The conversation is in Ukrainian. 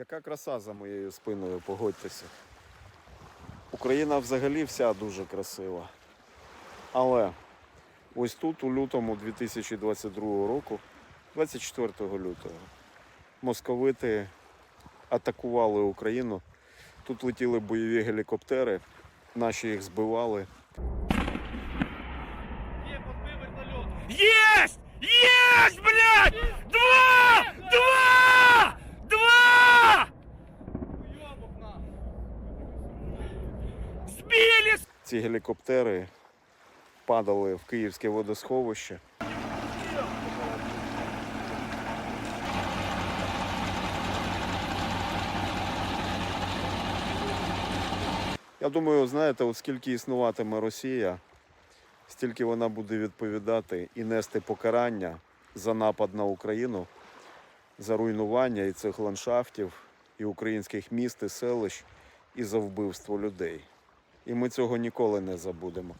Яка краса за моєю спиною, погодьтеся. Україна взагалі вся дуже красива. Але ось тут, у лютому 2022 року, 24 лютого, московити атакували Україну. Тут летіли бойові гелікоптери, наші їх збивали. Есть! Есть, Ці гелікоптери падали в Київське водосховище. Я думаю, знаєте, от скільки існуватиме Росія, стільки вона буде відповідати і нести покарання за напад на Україну, за руйнування і цих ландшафтів, і українських міст, і селищ, і за вбивство людей. І ми цього ніколи не забудемо.